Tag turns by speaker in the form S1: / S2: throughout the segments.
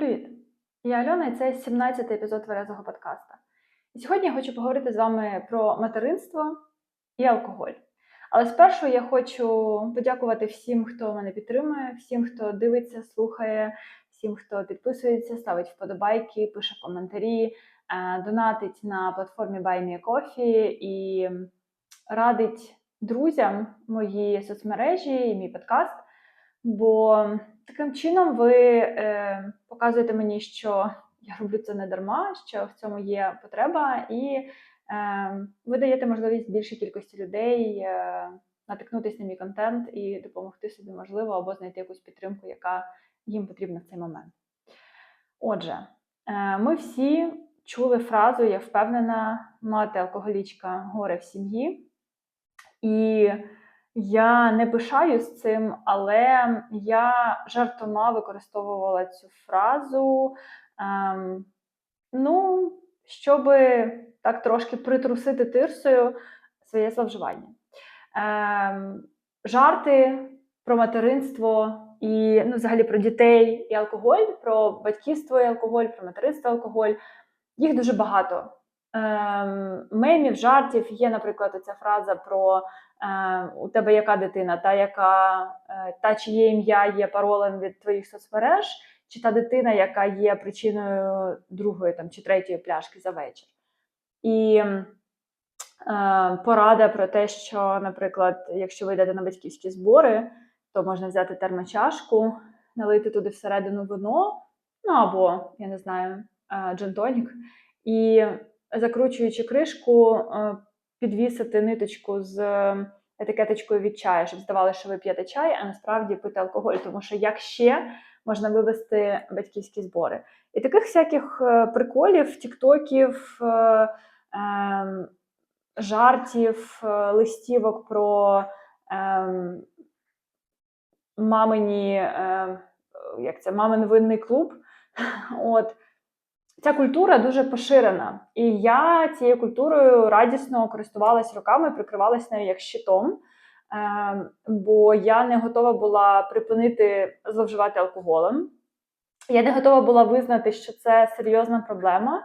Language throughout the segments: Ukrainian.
S1: Привіт! Я Альона, і це 17-й епізод Тверезого подкаста. І сьогодні я хочу поговорити з вами про материнство і алкоголь. Але спершу я хочу подякувати всім, хто мене підтримує, всім, хто дивиться, слухає, всім, хто підписується, ставить вподобайки, пише коментарі, е, донатить на платформі Buy Me a Coffee і радить друзям мої соцмережі і мій подкаст. Бо таким чином ви е, показуєте мені, що я роблю це не дарма, що в цьому є потреба, і е, ви даєте можливість більшій кількості людей е, натикнутися на мій контент і допомогти собі, можливо, або знайти якусь підтримку, яка їм потрібна в цей момент. Отже, е, ми всі чули фразу Я впевнена, мати алкоголічка горе в сім'ї. І я не пишаюсь цим, але я жартома використовувала цю фразу, ем, ну, щоб так трошки притрусити тирсою своє зловживання. Ем, жарти про материнство і ну, взагалі про дітей і алкоголь, про батьківство і алкоголь, про материнство і алкоголь. Їх дуже багато. Ем, мемів, жартів. Є, наприклад, ця фраза про е, у тебе яка дитина, та яка е, та чиє ім'я є паролем від твоїх соцмереж, чи та дитина, яка є причиною другої там, чи третьої пляшки за вечір. І е, порада про те, що, наприклад, якщо ви йдете на батьківські збори, то можна взяти термочашку, налити туди всередину вино, ну або, я не знаю, джентонік, і закручуючи кришку, е, підвісити ниточку з етикеточкою від чаю, щоб здавалося, що ви п'єте чай, а насправді пити алкоголь, тому що як ще можна вивести батьківські збори. І таких всяких е, приколів, тіктоків, е, ем, жартів, листівок про ем, мамині, як це, мамин винний клуб. От, Ця культура дуже поширена, і я цією культурою радісно користувалась роками, прикривалась нею як щитом, е, бо я не готова була припинити зловживати алкоголем. Я не готова була визнати, що це серйозна проблема.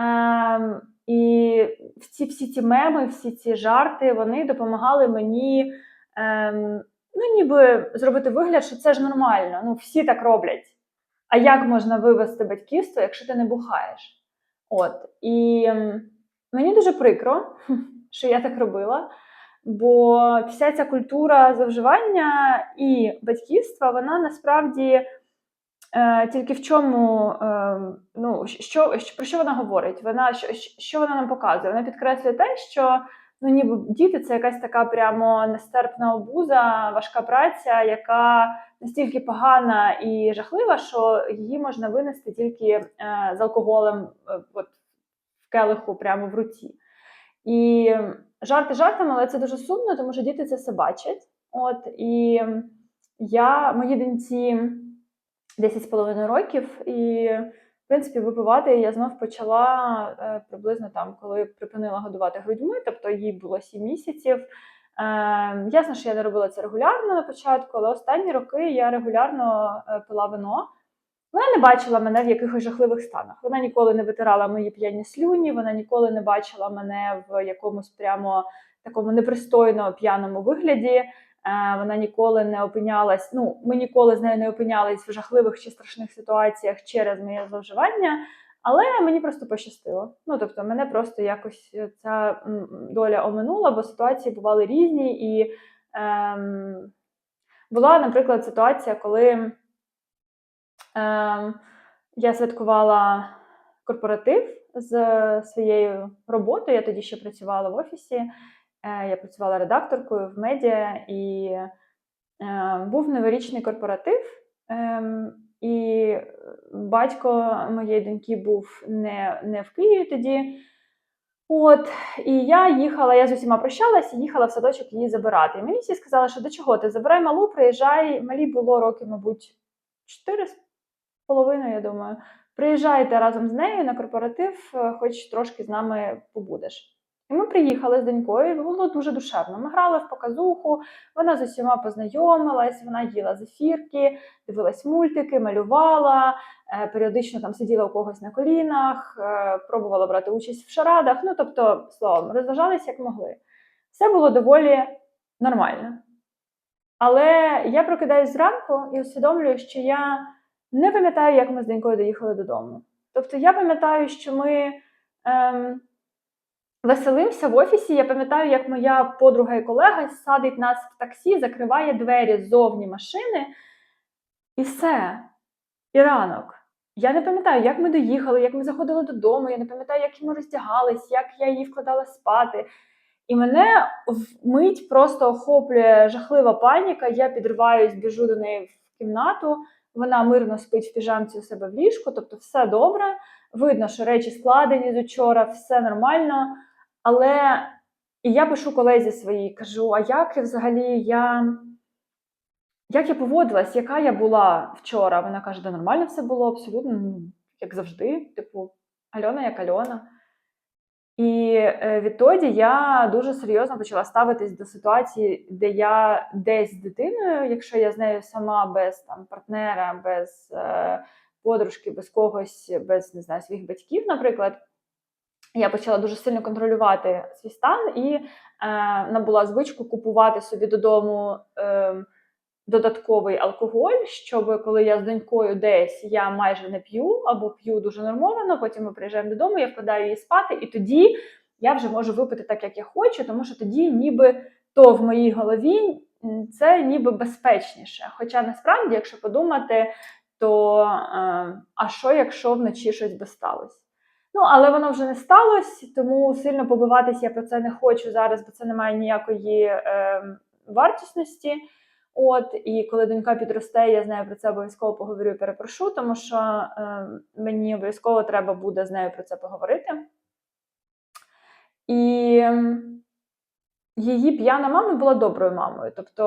S1: Е, і всі всі ці меми, всі ці жарти вони допомагали мені е, ну, ніби зробити вигляд, що це ж нормально. Ну, всі так роблять. А як можна вивести батьківство, якщо ти не бухаєш? От. І мені дуже прикро, що я так робила. Бо вся ця культура завживання і батьківства, вона насправді е, тільки в чому, е, ну, що, про що вона говорить? Вона, Що що вона нам показує? Вона підкреслює те, що ну, ніби діти це якась така прямо нестерпна обуза, важка праця, яка настільки погана і жахлива, що її можна винести тільки е, з алкоголем е, от, в келиху прямо в руці. І жарти жартами, але це дуже сумно, тому що діти це все бачать. От, І я, моїй доньці 10,5 років, і, принципі, випивати я знов почала е, приблизно там, коли припинила годувати грудьми, тобто їй було 7 місяців. Е, Ясно, що я не робила це регулярно на початку, але останні роки я регулярно е, пила вино. Вона не бачила мене в якихось жахливих станах. Вона ніколи не витирала мої п'яні слюні, вона ніколи не бачила мене в якомусь прямо такому непристойно п'яному вигляді. Е, вона ніколи не опинялась. Ну, ми ніколи з нею не опинялись в жахливих чи страшних ситуаціях через моє зловживання. Але мені просто пощастило. Ну тобто, мене просто якось ця доля оминула, бо ситуації бували різні. І ем, була, наприклад, ситуація, коли ем, я святкувала корпоратив з своєю роботою. Я тоді ще працювала в офісі, я працювала редакторкою в медіа, і е, був новорічний корпоратив. Е, і батько моєї доньки був не не в Києві тоді. От, І я їхала, я з усіма прощалася, їхала в садочок її забирати. І мені всі сказали, що до чого ти? Забирай малу, приїжджай. Малі було років, мабуть, чотири з половиною, я думаю. Приїжджайте разом з нею на корпоратив, хоч трошки з нами побудеш. І ми приїхали з донькою, було дуже душевно. Ми грали в показуху, вона з усіма познайомилась, вона їла зефірки, дивилась мультики, малювала, е, періодично там сиділа у когось на колінах, е, пробувала брати участь в шарадах. Ну, тобто, словом, розважалися як могли. Все було доволі нормально. Але я прокидаюсь зранку і усвідомлюю, що я не пам'ятаю, як ми з донькою доїхали додому. Тобто я пам'ятаю, що ми ем, веселимося в офісі. Я пам'ятаю, як моя подруга і колега садить нас в таксі, закриває двері ззовні машини, і все. І ранок. Я не пам'ятаю, як ми доїхали, як ми заходили додому, я не пам'ятаю, як ми роздягались, як я її вкладала спати. І мене вмить просто охоплює жахлива паніка. Я підриваюсь, біжу до неї в кімнату. Вона мирно спить в піжамці у себе в ліжку, тобто все добре. Видно, що речі складені з учора, все нормально. Але і я пишу колезі своїй, кажу: а як взагалі я. Як я поводилась, яка я була вчора? Вона каже, да нормально все було, абсолютно, ну, як завжди, типу, Альона як Альона. І е, відтоді я дуже серйозно почала ставитись до ситуації, де я десь з дитиною, якщо я з нею сама без там партнера, без е, подружки, без когось, без не знаю, своїх батьків, наприклад, я почала дуже сильно контролювати свій стан і е, набула звичку купувати собі додому. Е, Додатковий алкоголь, щоб коли я з донькою десь я майже не п'ю або п'ю дуже нормовано, потім ми приїжджаємо додому, я вкладаю її спати, і тоді я вже можу випити так, як я хочу, тому що тоді, ніби то в моїй голові це ніби безпечніше. Хоча насправді, якщо подумати, то е, а що, якщо вночі щось би сталося? Ну, але воно вже не сталося, тому сильно побиватися я про це не хочу зараз, бо це не має ніякої е, вартісності. От, і коли донька підросте, я з нею про це обов'язково поговорю і перепрошу, тому що е, мені обов'язково треба буде з нею про це поговорити. І її п'яна мама була доброю мамою. Тобто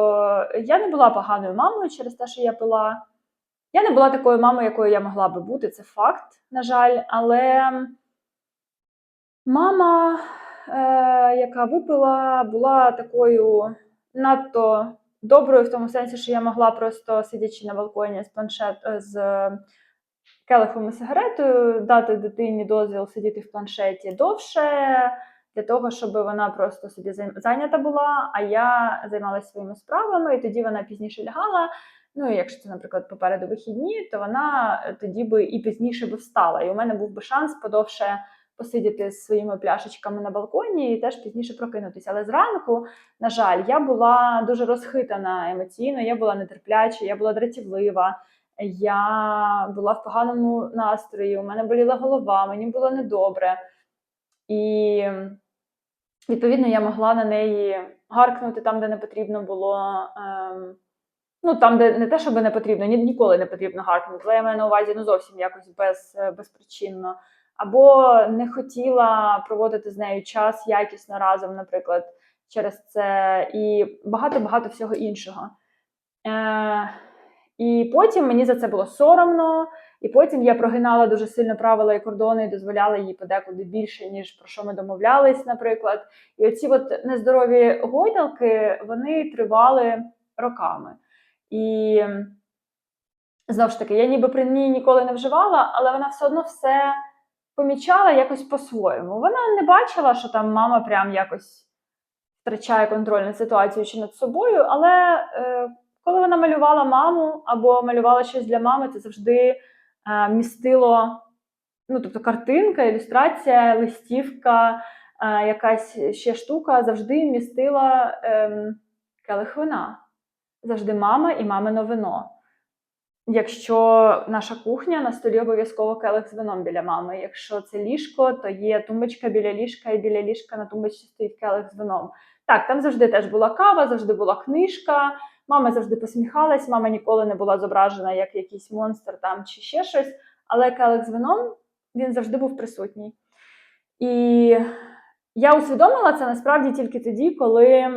S1: я не була поганою мамою через те, що я пила. Я не була такою мамою, якою я могла би бути, це факт, на жаль. Але мама, е, яка випила, була такою надто доброю в тому сенсі, що я могла просто сидячи на балконі з планшет з келихом і сигаретою, дати дитині дозвіл сидіти в планшеті довше, для того, щоб вона просто собі зайнята була, а я займалася своїми справами, і тоді вона пізніше лягала. Ну, якщо це, наприклад, попереду вихідні, то вона тоді би і пізніше би встала. І у мене був би шанс подовше посидіти з своїми пляшечками на балконі і теж пізніше прокинутися. Але зранку, на жаль, я була дуже розхитана емоційно, я була нетерпляча, я була дратівлива, я була в поганому настрої, у мене боліла голова, мені було недобре. І, відповідно, я могла на неї гаркнути там, де не потрібно було. Ем, Ну, там, де не те, щоб не потрібно, ні, ніколи не потрібно гаркнути, але я маю на увазі ну, зовсім якось без, безпричинно або не хотіла проводити з нею час якісно разом, наприклад, через це, і багато-багато всього іншого. Е, І потім мені за це було соромно, і потім я прогинала дуже сильно правила і кордони і дозволяла їй подекуди більше, ніж про що ми домовлялись, наприклад. І оці от нездорові гойдалки вони тривали роками. І знову ж таки, я ніби при ній ніколи не вживала, але вона все одно все помічала якось по-своєму. Вона не бачила, що там мама прям якось втрачає контроль над ситуацією чи над собою, але е, коли вона малювала маму або малювала щось для мами, це завжди е, містило ну, тобто картинка, ілюстрація, листівка, е, якась ще штука завжди містила е, келих. Завжди мама і мамино вино. Якщо наша кухня на столі обов'язково келих з вином біля мами. Якщо це ліжко, то є тумбочка біля ліжка, і біля ліжка на тумбочці стоїть келих з вином. Так, там завжди теж була кава, завжди була книжка. Мама завжди посміхалась, мама ніколи не була зображена як якийсь монстр там чи ще щось. Але келих з вином він завжди був присутній. І я усвідомила це насправді тільки тоді, коли,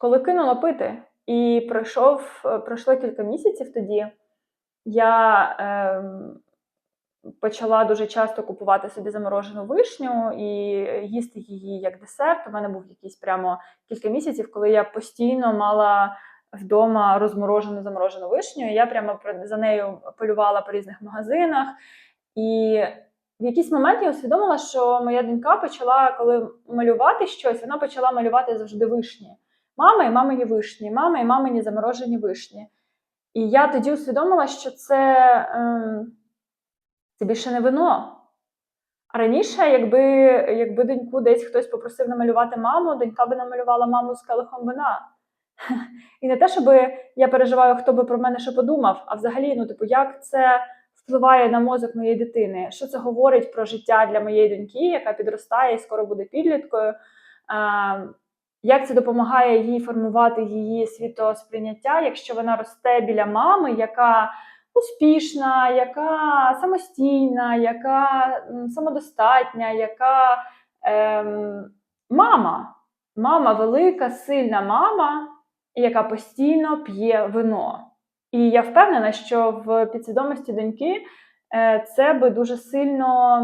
S1: коли кинула пити. І пройшов, е, пройшло кілька місяців тоді. Я е, почала дуже часто купувати собі заморожену вишню і їсти її як десерт. У мене був якийсь прямо кілька місяців, коли я постійно мала вдома розморожену заморожену вишню. Я прямо за нею полювала по різних магазинах. І в якийсь момент я усвідомила, що моя донька почала, коли малювати щось, вона почала малювати завжди вишні. Мама і мамині вишні, мама і мамині заморожені вишні. І я тоді усвідомила, що це, ем, це більше не вино. А раніше, якби, якби доньку десь хтось попросив намалювати маму, донька би намалювала маму з келихом вина. І не те, щоб я переживаю, хто би про мене що подумав, а взагалі, ну, типу, як це впливає на мозок моєї дитини? Що це говорить про життя для моєї доньки, яка підростає і скоро буде підліткою? А, як це допомагає їй формувати її світосприйняття, якщо вона росте біля мами, яка успішна, яка самостійна, яка самодостатня, яка ем, мама, мама велика, сильна мама, яка постійно п'є вино. І я впевнена, що в підсвідомості доньки е, це би дуже сильно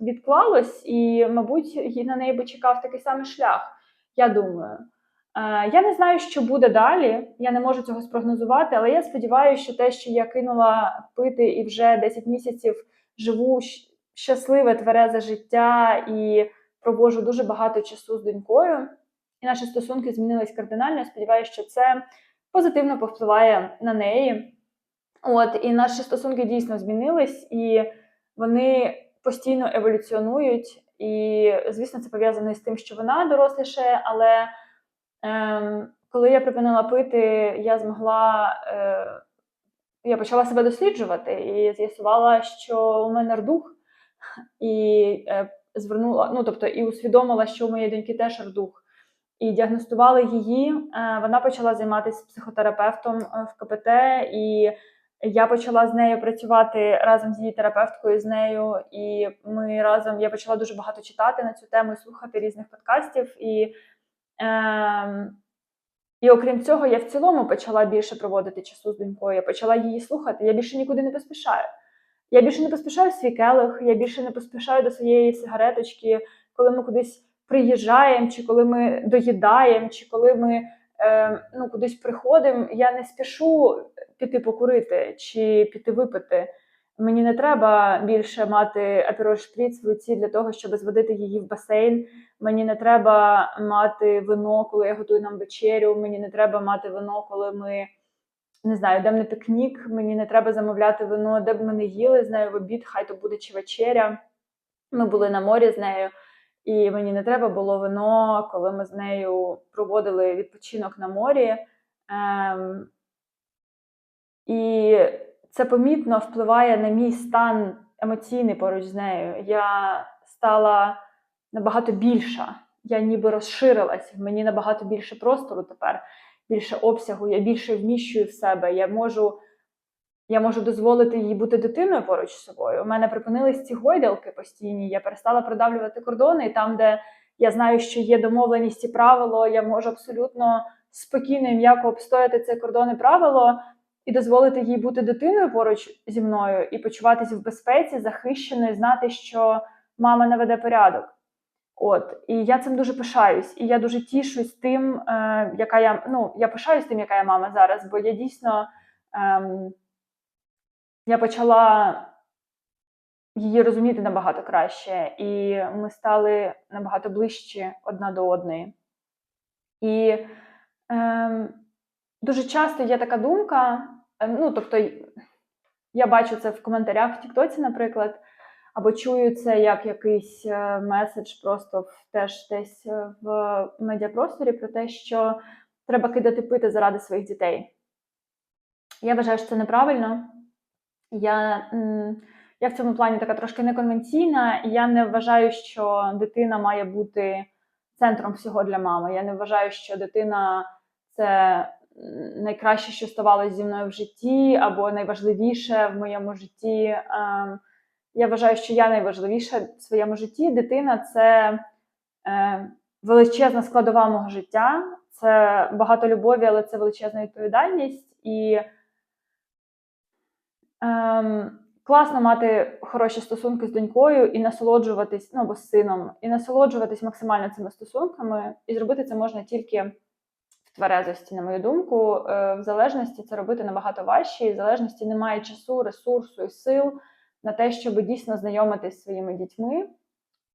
S1: відклалось, і, мабуть, на неї би чекав такий самий шлях. Я думаю. Е, Я не знаю, що буде далі. Я не можу цього спрогнозувати, але я сподіваюся, що те, що я кинула пити і вже 10 місяців живу щасливе, тверезе життя і проводжу дуже багато часу з донькою. І наші стосунки змінились кардинально. Я сподіваюся, що це позитивно повпливає на неї. От, і наші стосунки дійсно змінились, і вони постійно еволюціонують. І, звісно, це пов'язано з тим, що вона доросліше, але ем, коли я припинила пити, я змогла. Е, я почала себе досліджувати і з'ясувала, що у мене рдух, і е, звернула, ну тобто, і усвідомила, що у моєї доньки теж рдух. І діагностували її. Е, Вона почала займатися психотерапевтом е, в КПТ, і я почала з нею працювати разом з її терапевткою з нею. І ми разом я почала дуже багато читати на цю тему слухати різних подкастів. І, е, і окрім цього, я в цілому почала більше проводити часу з донькою. Я почала її слухати. Я більше нікуди не поспішаю. Я більше не поспішаю в свій келих, я більше не поспішаю до своєї сигареточки, коли ми кудись приїжджаємо, чи коли ми доїдаємо, чи коли ми е, ну, кудись приходимо. Я не спішу піти покурити чи піти випити. Мені не треба більше мати апероль шприц в руці для того, щоб зводити її в басейн. Мені не треба мати вино, коли я готую нам вечерю. Мені не треба мати вино, коли ми не знаю, йдемо на пікнік. Мені не треба замовляти вино, де б ми не їли з нею в обід, хай то буде чи вечеря. Ми були на морі з нею, і мені не треба було вино, коли ми з нею проводили відпочинок на морі. Ем, і це помітно впливає на мій стан емоційний поруч з нею. Я стала набагато більша, я ніби розширилась, мені набагато більше простору тепер, більше обсягу, я більше вміщую в себе. Я можу, я можу дозволити їй бути дитиною поруч з собою. У мене припинились ці гойдалки постійні. Я перестала продавлювати кордони, і там, де я знаю, що є домовленість і правило, я можу абсолютно спокійно і м'яко обстояти це кордон і правило і дозволити їй бути дитиною поруч зі мною і почуватися в безпеці, захищеною, знати, що мама наведе порядок. От, і я цим дуже пишаюсь, і я дуже тішусь тим, е, яка я ну, я пишаюсь тим, яка я мама зараз, бо я дійсно ем, я почала її розуміти набагато краще, і ми стали набагато ближчі одна до одної. І ем, дуже часто є така думка, е, ну, тобто, я бачу це в коментарях в Тіктоці, наприклад, або чую це як якийсь е, меседж просто в, теж десь е, в медіапросторі про те, що треба кидати пити заради своїх дітей. Я вважаю, що це неправильно. Я, я в цьому плані така трошки неконвенційна, я не вважаю, що дитина має бути центром всього для мами. Я не вважаю, що дитина це найкраще, що ставалося зі мною в житті, або найважливіше в моєму житті. Ем, Я вважаю, що я найважливіша в своєму житті. Дитина це е, величезна складова мого життя, це багато любові, але це величезна відповідальність. І ем, класно мати хороші стосунки з донькою і насолоджуватись, ну або з сином, і насолоджуватись максимально цими стосунками, і зробити це можна тільки тверезості, на мою думку. Е, В залежності це робити набагато важче, і в залежності немає часу, ресурсу і сил на те, щоб дійсно знайомитись зі своїми дітьми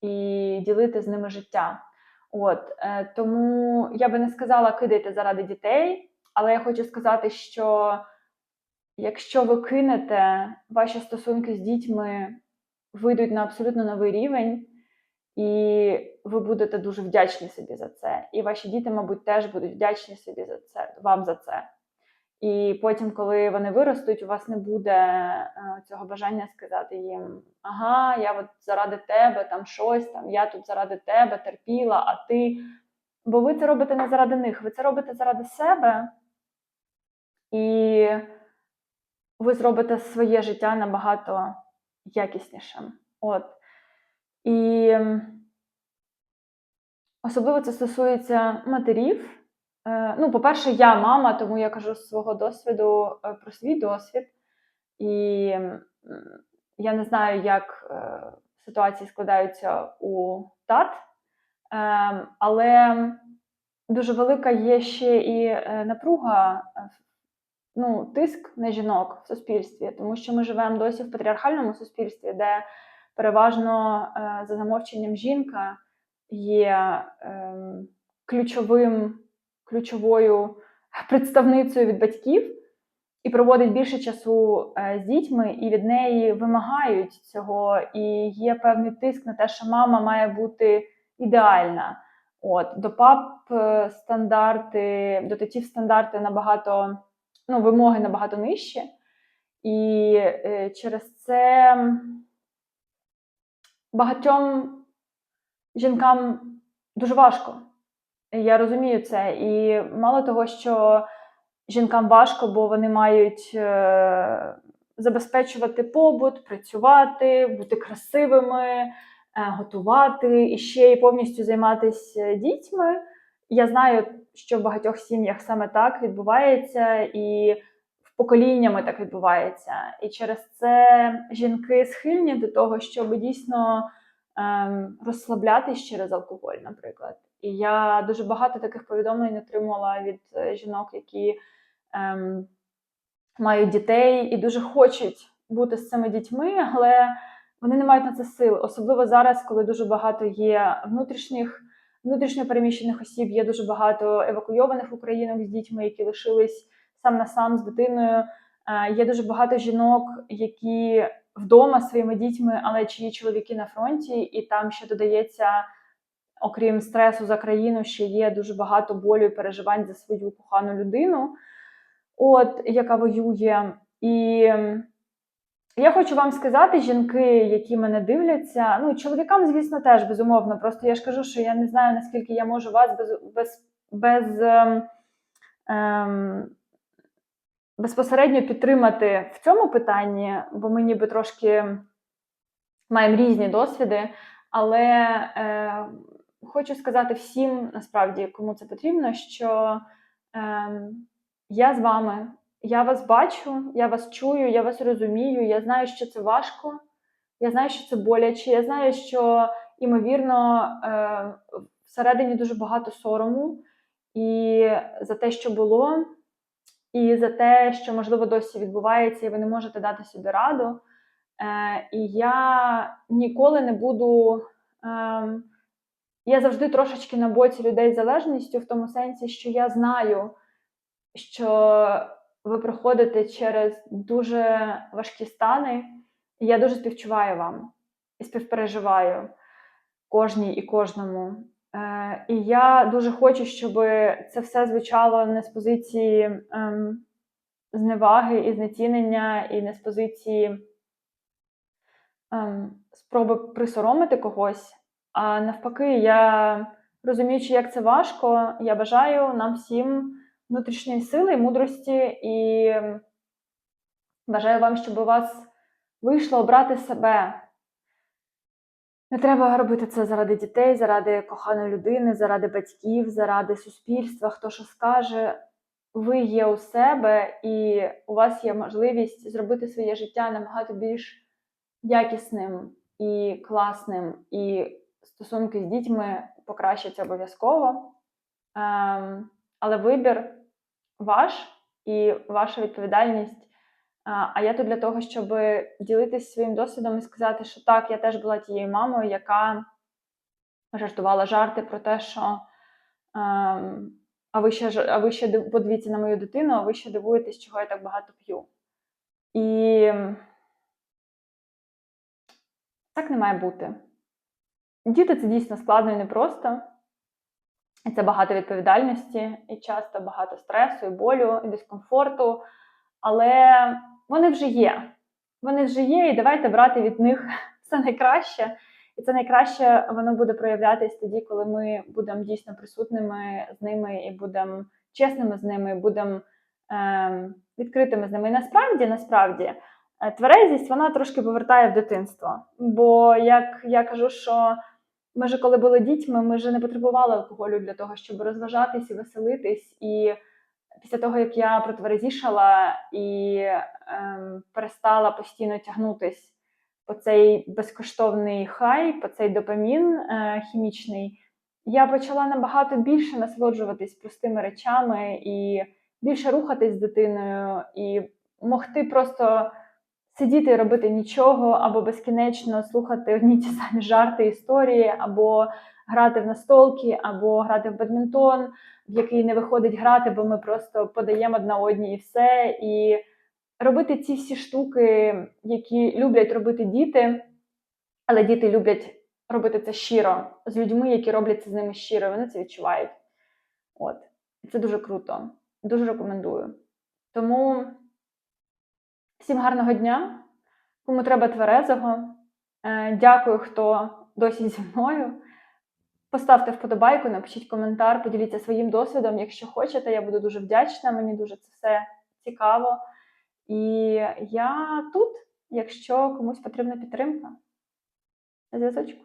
S1: і ділити з ними життя. От е, тому я би не сказала кидайте заради дітей, але я хочу сказати, що якщо ви кинете, ваші стосунки з дітьми вийдуть на абсолютно новий рівень, і ви будете дуже вдячні собі за це. І ваші діти, мабуть, теж будуть вдячні собі за це, вам за це. І потім, коли вони виростуть, у вас не буде е, цього бажання сказати їм: ага, я от заради тебе там щось, там я тут заради тебе терпіла, а ти. Бо ви це робите не заради них, ви це робите заради себе, і ви зробите своє життя набагато якіснішим. От. І особливо це стосується матерів. Е, Ну, по-перше, я мама, тому я кажу з свого досвіду е, про свій досвід. І я не знаю, як е, ситуації складаються у тат, але дуже велика є ще і напруга, ну, тиск на жінок в суспільстві, тому що ми живемо досі в патріархальному суспільстві, де переважно за замовченням жінка є ем, ключовим, ключовою представницею від батьків і проводить більше часу е, з дітьми, і від неї вимагають цього. І є певний тиск на те, що мама має бути ідеальна. От до пап е, стандарти, до татів стандарти набагато ну, вимоги набагато нижчі. І е, через це багатьом жінкам дуже важко. Я розумію це. І мало того, що жінкам важко, бо вони мають е, забезпечувати побут, працювати, бути красивими, е, готувати і ще й повністю займатися дітьми. Я знаю, що в багатьох сім'ях саме так відбувається, і в поколіннями так відбувається. І через це жінки схильні до того, щоб дійсно розслаблятись через алкоголь, наприклад. І я дуже багато таких повідомлень отримала від е, жінок, які ем, мають дітей і дуже хочуть бути з цими дітьми, але вони не мають на це сил. Особливо зараз, коли дуже багато є внутрішніх внутрішньо переміщених осіб, є дуже багато евакуйованих українок з дітьми, які лишились сам на сам з дитиною. Е, Є дуже багато жінок, які вдома своїми дітьми, але чиї чоловіки на фронті, і там ще додається, окрім стресу за країну, ще є дуже багато болю і переживань за свою кохану людину, от яка воює. І я хочу вам сказати, жінки, які мене дивляться, ну чоловікам, звісно, теж безумовно. Просто я ж кажу, що я не знаю, наскільки я можу вас без без, без ем, ем, безпосередньо підтримати в цьому питанні, бо ми ніби трошки маємо різні досвіди. Але е, хочу сказати всім, насправді, кому це потрібно, що е, я з вами. Я вас бачу, я вас чую, я вас розумію, я знаю, що це важко, я знаю, що це боляче, я знаю, що, ймовірно, е, всередині дуже багато сорому і за те, що було, і за те, що, можливо, досі відбувається, і ви не можете дати собі раду. Е, І я ніколи не буду. Е, я завжди трошечки на боці людей з залежністю, в тому сенсі, що я знаю, що ви проходите через дуже важкі стани, і я дуже співчуваю вам і співпереживаю кожній і кожному. Е, І я дуже хочу, щоб це все звучало не з позиції ем, зневаги і знецінення, і не з позиції ем, спроби присоромити когось. А навпаки, я розуміючи, як це важко, я бажаю нам всім внутрішньої сили мудрості, і бажаю вам, щоб у вас вийшло обрати себе. Не треба робити це заради дітей, заради коханої людини, заради батьків, заради суспільства, хто що скаже. ви є у себе, і у вас є можливість зробити своє життя набагато більш якісним і класним, і стосунки з дітьми покращаться обов'язково. Ем, але вибір ваш і ваша відповідальність. А я тут для того, щоб ділитися своїм досвідом і сказати, що так, я теж була тією мамою, яка жартувала жарти про те, що ем, а ви ще а ви ще подивіться на мою дитину, а ви ще дивуєтесь, чого я так багато п'ю. І так не має бути. Діти це дійсно складно і непросто. Це багато відповідальності, і часто багато стресу, і болю, і дискомфорту. Але вони вже є. Вони вже є, і давайте брати від них все найкраще. І це найкраще воно буде проявлятись тоді, коли ми будемо дійсно присутними з ними і будемо чесними з ними, будемо е, відкритими з ними. І насправді, насправді, е, тверезість вона трошки повертає в дитинство. Бо як я кажу, що ми ж коли були дітьми, ми ж не потребували алкоголю для того, щоб розважатись і веселитись. І після того, як я протверезішала і ем, перестала постійно тягнутись по цей безкоштовний хай, по цей допамін е, хімічний, я почала набагато більше насолоджуватись простими речами і більше рухатись з дитиною, і могти просто сидіти і робити нічого, або безкінечно слухати одні ті самі жарти, історії, або грати в настолки, або грати в бадмінтон, в який не виходить грати, бо ми просто подаємо одна одній і все. І робити ці всі штуки, які люблять робити діти, але діти люблять робити це щиро з людьми, які роблять це з ними щиро, вони це відчувають. От. Це дуже круто. Дуже рекомендую. Тому всім гарного дня, кому треба тверезого. Е, Дякую, хто досі зі мною. Поставте вподобайку, напишіть коментар, поділіться своїм досвідом, якщо хочете. Я буду дуже вдячна. Мені дуже це все цікаво. І я тут, якщо комусь потрібна підтримка. На зв'язочку.